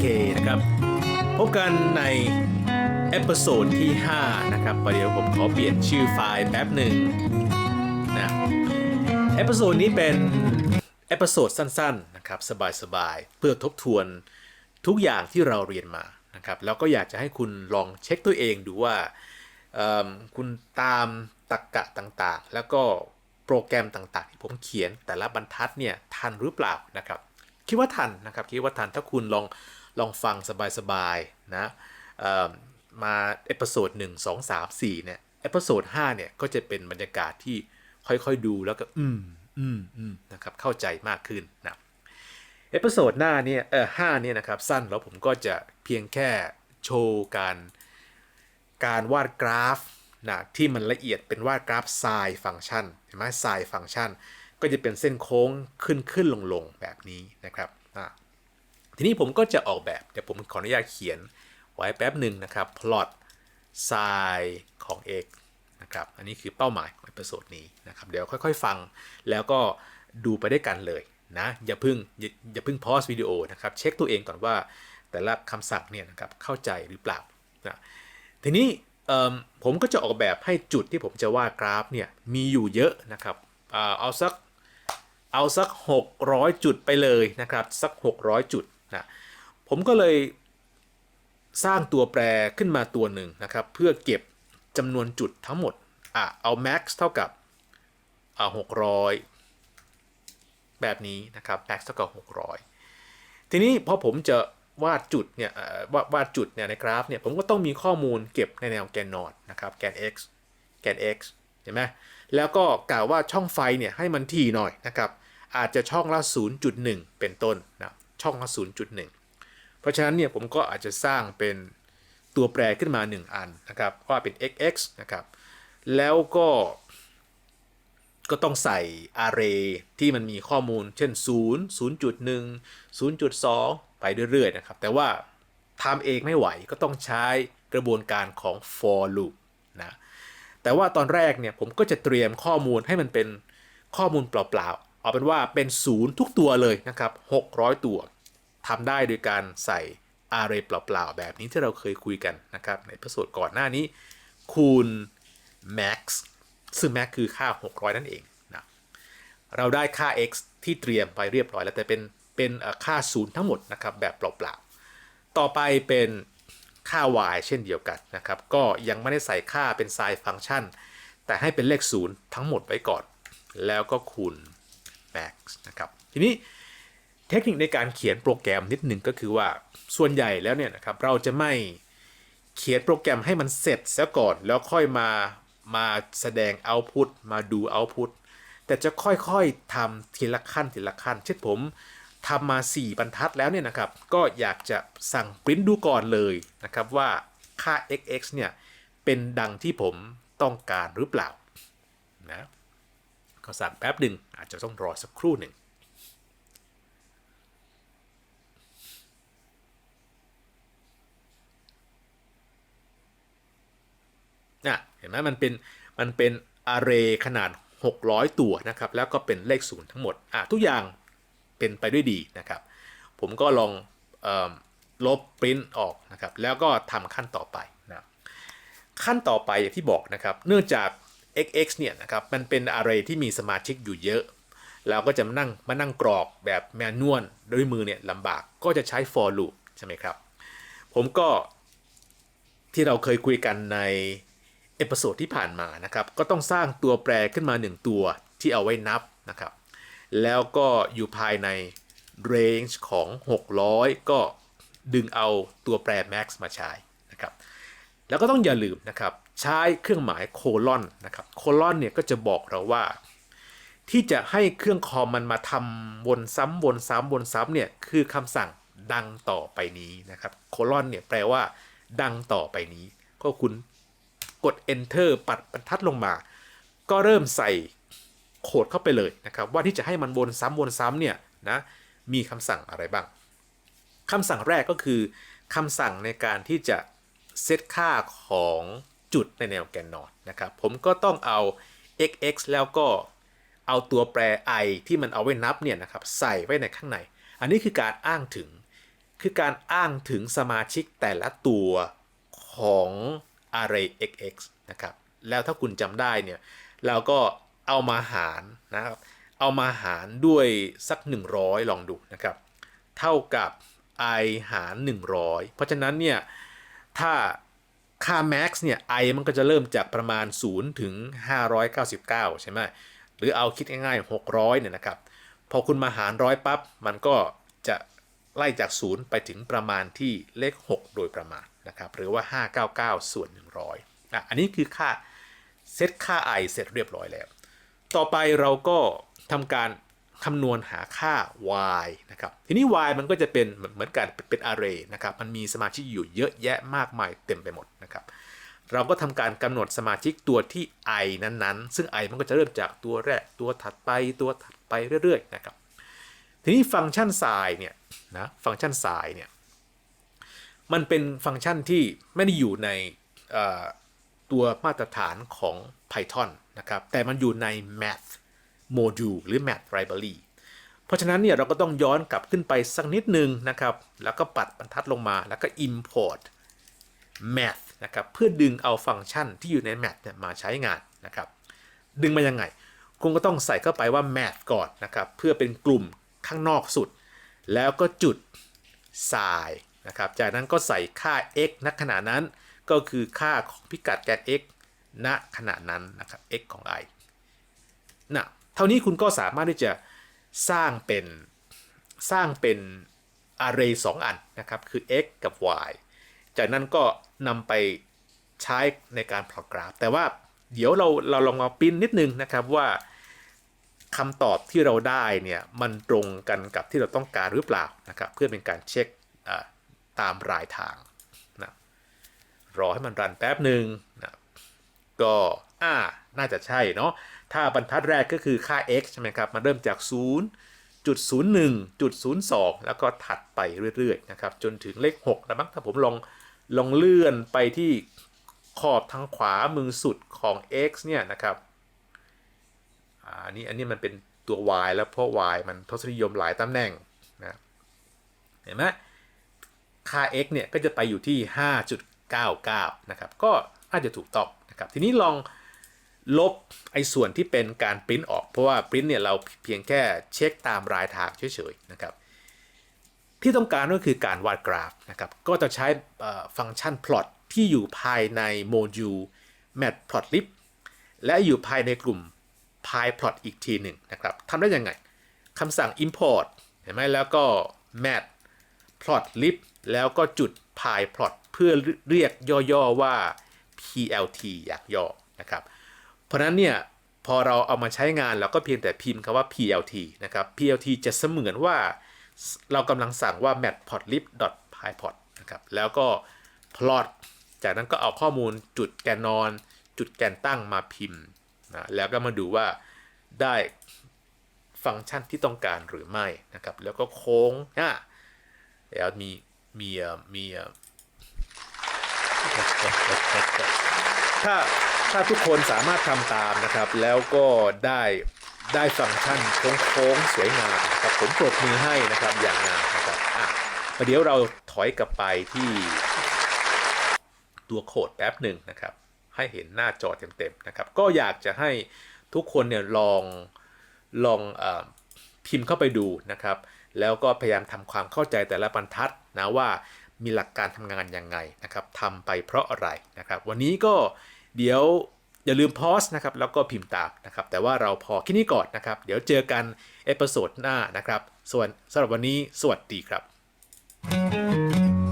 เคนะครับ พบกันในเอพิโซดที่ 5 นะครับประเดี๋ยวผมขอเปลี่ยนชื่อไฟล์แป๊บหนึ่งนะเอพิโซดนี้เป็นเอพิโซดสั้นๆนะครับสบายๆ เพื่อทบทวนทุกอย่างที่เราเรียนมานะครับแล้วก็อยากจะให้คุณลองเช็คตัวเองดูว่าคุณตามตรกกะต่างๆ แล้วก็โปรแกรมต่างๆ ที่ผมเขียนแต่ละบรรทัดเนี่ยทันหรือเปล่านะครับ คิดว่าทันนะครับคิดว่าทันถ้าคุณลอง ลองฟังสบายๆนะมาเอพิโซดหนึ่งสองสามสี่เนี่ยเอพิโซดห้าเนี่ยก็จะเป็นบรรยากาศที่ค่อยๆดูแล้วก็อืมอืมอืมนะครับเข้าใจมากขึ้นนะเอพิโซดหน้าเนี่ยเออห้าเนี่ยนะครับสั้นแล้วผมก็จะเพียงแค่โชว์การการวาดกราฟนะที่มันละเอียดเป็นวาดกราฟไซน์ฟังก์ชันเห็นไหมไซน์ฟังก์ชัน ก็จะเป็นเส้นโค้งขึ้นขึ้นลงลงแบบนี้นะครับอะ ทีนี้ผมก็จะออกแบบเดี๋ยวผมขออนุญาตเขียนไว้แป๊บหนึ่งนะครับ plot sin ของ x นะครับอันนี้คือเป้าหมายของเอพิโซดนี้นะครับเดี๋ยวค่อยๆ ฟังแล้วก็ดูไปด้วยกันเลยนะอย่าเพึ่งอย่าอย่าเพึ่งพอสวิดีโอนะครับเช็คตัวเองก่อนว่าแต่ละคำสั่งเนี่ยนะครับเข้าใจหรือเปล่านะทีนี้ผมก็จะออกแบบให้จุดที่ผมจะวาดกราฟเนี่ยมีอยู่เยอะนะครับเอาสักเอาสัก 600 จุดไปเลยนะครับสัก 600 จุด นะผมก็เลยสร้างตัวแปรขึ้นมาตัวหนึ่งนะครับ เพื่อเก็บจำนวนจุดทั้งหมดอะเอา max เท่ากับอ่า600แบบนี้นะครับ max เท่ากับ 600 ทีนี้พอผมจะวาดจุดเนี่ยวาดวาดจุดเนี่ยในกราฟเนี่ยผมก็ต้องมีข้อมูลเก็บในแนวแกนนอตนะครับแกน x แกน x เห็นไหมแล้วก็กล่าวว่าช่องไฟเนี่ยให้มันถี่หน่อยนะครับอาจจะช่องละ 0.1 เป็นต้นนะ ช่องละ0.1 เพราะฉะนั้นเนี่ยผมก็อาจจะสร้างเป็นตัวแปรขึ้นมา 1 อันนะครับว่าเป็น xx นะครับ แล้วก็ก็ต้องใส่ array ที่มันมีข้อมูล เช่น 0 0.1 0.2 ไปเรื่อยๆ นะครับ แต่ว่าทำเองไม่ไหวก็ต้องใช้กระบวนการของ for loop นะ แต่ว่าตอนแรกเนี่ยผมก็จะเตรียมข้อมูลให้มันเป็นข้อมูลเปล่าๆ เอาเป็นว่าเป็นศูนย์ทุกตัวเลยนะครับ 600 ตัวทำได้โดยการใส่ array เปล่าๆ แบบนี้ที่เราเคยคุยกันนะครับ ในประสดก่อนหน้านี้ คูณ max ซึ่ง max คือค่า 600 นั่นเองนะเราได้ค่า x ที่เตรียมไปเรียบร้อยแล้ว แต่เป็นเป็นค่าศูนย์ทั้งหมดนะครับ แบบเปล่าๆ ต่อไปเป็นค่า y เช่นเดียวกันนะครับ ก็ยังไม่ได้ใส่ค่าเป็น sin ฟังก์ชัน แต่ให้เป็นเลขศูนย์ทั้งหมดไว้ก่อน แล้วก็คูณ max นะครับทีนี้เทคนิคในการเขียนโปรแกรมนิดหนึ่งก็คือว่าส่วนใหญ่แล้วเนี่ยนะครับเราจะไม่เขียนโปรแกรมให้มันเสร็จซะก่อน แล้วค่อยมามาแสดง output มาดู output แต่จะค่อยๆทำทีละขั้นทีละขั้น เช่นผมทำมา 4 บรรทัดแล้วเนี่ยนะครับ ก็อยากจะสั่งปริ้นดูก่อนเลยนะครับว่าค่า xx เนี่ยเป็นดังที่ผมต้องการหรือเปล่านะ ก็สั่งแป๊บหนึ่งอาจจะต้องรอสักครู่หนึ่งนะเห็นไหมมันเป็นมันเป็น array ขนาด 600 ตัวนะครับ แล้วก็เป็นเลขศูนย์ทั้งหมดอะทุกอย่างเป็นไปด้วยดีนะครับ ผมก็ลองออลบปริ้นออกนะครับ แล้วก็ทำขั้นต่อไปนะขั้นต่อไปอย่างที่บอกนะครับ เนื่องจาก xx เนี่ยนะครับมันเป็น array ที่มีสมาชิกอยู่เยอะ เราก็จะมานั่งมานั่งกรอกแบบแมนนวลด้วยมือเนี่ยลำบากก็จะใช้ for loop ใช่ไหมครับ ผมก็ที่เราเคยคุยกันในเอพิโซดที่ผ่านมานะครับก็ต้องสร้างตัวแปรขึ้นมา 1 ตัวที่เอาไว้นับนะครับ แล้วก็อยู่ภายใน range ของ 600 ก็ดึงเอาตัวแปร max มาใช้นะครับ แล้วก็ต้องอย่าลืมนะครับ ใช้เครื่องหมายโคลอนนะครับโคลอนเนี่ยก็จะบอกเราว่า ที่จะให้เครื่องคอมมันมาทำวนซ้ำวนซ้ำวนซ้ำเนี่ยคือคำสั่งดังต่อไปนี้นะครับโคลอนเนี่ยแปลว่า ดังต่อไปนี้ ก็คุณกด enter ปัดบรรทัดลงมา ก็เริ่มใส่โคดเข้าไปเลยนะครับว่าที่จะให้มันวนซ้ำวนซ้ำเนี่ยนะมีคำสั่งอะไรบ้างคำสั่งแรกก็คือคำสั่งในการที่จะเซตค่าของ จุดในแนวแกนนอตนะครับ ผมก็ต้องเอา xx แล้วก็เอาตัวแปร i ที่มันเอาไว้นับเนี่ยนะครับใส่ไว้ในข้างใน อันนี้คือการอ้างถึง คือการอ้างถึงสมาชิกแต่ละตัวของ array xx นะครับ แล้วถ้าคุณจำได้เนี่ยเราก็เอามาหารนะครับเอามาหารด้วยสัก 100 ลองดูนะครับ เท่ากับ i หาร 100 เพราะฉะนั้นเนี่ยถ้า ค่า max เนี่ย i มันก็จะเริ่มจากประมาณ 0 ถึง 599 ใช่ไหมหรือเอาคิดง่ายๆ 600 เนี่ยนะครับ พอคุณมาหารร้อยปั๊บมันก็จะไล่จาก 0 ไปถึงประมาณที่เลข 6 โดยประมาณนะครับ หรือว่า 599 ส่วน 100อะอันนี้คือค่าเซตค่า i เสร็จเรียบร้อยแล้ว ต่อไปเราก็ทำการ คำนวณหาค่า y นะครับ ทีนี้ y มันก็จะเป็นเหมือนกันเป็น array นะครับ มันมีสมาชิกอยู่เยอะแยะมากมายเต็มไปหมดนะครับ เราก็ทำการกำหนดสมาชิกตัวที่ i นั้นๆ ซึ่ง i มันก็จะเริ่มจากตัวแรก ตัวถัดไป ตัวถัดไปเรื่อยๆนะครับ ทีนี้ฟังก์ชัน sin เนี่ยนะ ฟังก์ชัน sin เนี่ย มันเป็นฟังก์ชันที่ไม่ได้อยู่ในตัวมาตรฐานของ Python นะครับ แต่มันอยู่ใน math module หรือ math library เพราะฉะนั้นเนี่ยเราก็ต้องย้อนกลับขึ้นไปสักนิดนึงนะครับ แล้วก็ปัดบรรทัดลงมาแล้วก็ import math นะครับเพื่อดึงเอาฟังก์ชันที่อยู่ใน math เนี่ยมาใช้งานนะครับ ดึงมายังไงคุณก็ต้องใส่เข้าไปว่า math ก่อนนะครับเพื่อเป็นกลุ่มข้างนอกสุด แล้วก็จุด sign นะครับ จากนั้นก็ใส่ค่า x ณขณะนั้น ก็คือค่าของพิกัดแกน x ณขณะนั้นนะครับ x ของ i นะ เท่านี้คุณก็สามารถที่จะสร้างเป็นสร้างเป็น array 2อันนะครับ คือ x กับ y จากนั้นก็นำไปใช้ในการพลอตกราฟ แต่ว่าเดี๋ยวเราเราลองมาปิ้นนิดนึงนะครับว่าคำตอบที่เราได้เนี่ยมันตรงกันกับที่เราต้องการหรือเปล่านะครับ เพื่อเป็นการเช็คตามรายทางนะรอให้มันรันแป๊บหนึ่งนะ ก็อ่าน่าจะใช่เนาะถ้าบรรทัดแรกก็คือค่า x ใช่ไหมครับมันเริ่มจาก0จุด01จุด02 แล้วก็ถัดไปเรื่อยๆนะครับจนถึงเลข6แล้วมั้งถ้าผมลองลองเลื่อนไปที่ขอบทางขวามือสุดของ x เนี่ยนะครับอันนี้อันนี้มันเป็นตัว y แล้วเพราะ y มันทศนิยมหลายตำแหน่งนะเห็นไหมค่า x เนี่ยก็จะไปอยู่ที่ 5.99 นะครับ ก็น่าจะถูกต้อง นะครับทีนี้ลองลบไอ้ส่วนที่เป็นการปริ้นออก เพราะว่าปริ้นเนี่ยเราเพียงแค่เช็คตามรายทางเฉยๆนะครับที่ต้องการก็คือการวาดกราฟนะครับก็จะใช้ฟังก์ชัน plot ที่อยู่ภายในโมดูล matplotlib และอยู่ภายในกลุ่ม pyplot อีกทีหนึ่งนะครับทำได้ยังไงคำสั่ง import เห็นไหมแล้วก็ matplotlib แล้วก็จุด pyplot เพื่อเรียกย่อๆว่า plt อยากย่อนะครับ เพราะนั้นเนี่ยพอเราเอามาใช้งานเราก็เพียงแต่พิมพ์คำว่า plt นะครับ plt จะเสมือนว่าเรากำลังสั่งว่า matplotlib.pyplot นะครับ แล้วก็ plot จากนั้นก็เอาข้อมูลจุดแกนนอน จุดแกนตั้งมาพิมพ์นะแล้วก็มาดูว่าได้ฟังก์ชันที่ต้องการหรือไม่นะครับ แล้วก็โค้งอะแล้วมีมีมี ถ้าถ้าทุกคนสามารถทำตามนะครับ แล้วก็ได้ได้ฟังก์ชันโค้งๆสวยงามนะครับผมปรบมือให้นะครับอย่างงามนะครับอะประเดี๋ยวเราถอยกลับไปที่ตัวโคดแป๊บหนึ่งนะครับ ให้เห็นหน้าจอเต็มๆนะครับ ก็อยากจะให้ทุกคนเนี่ยลองลองออพิมพ์เข้าไปดูนะครับ แล้วก็พยายามทำความเข้าใจแต่ละบรรทัดนะว่า มีหลักการทำงานยังไงนะครับทำไปเพราะอะไรนะครับ วันนี้ก็เดี๋ยวอย่าลืมพอสนะครับแล้วก็พิมพ์ตามนะครับ แต่ว่าเราพอแค่นี้ก่อนนะครับ เดี๋ยวเจอกันเอพิโซดหน้านะครับ ส่วนสำหรับวันนี้สวัสดีครับ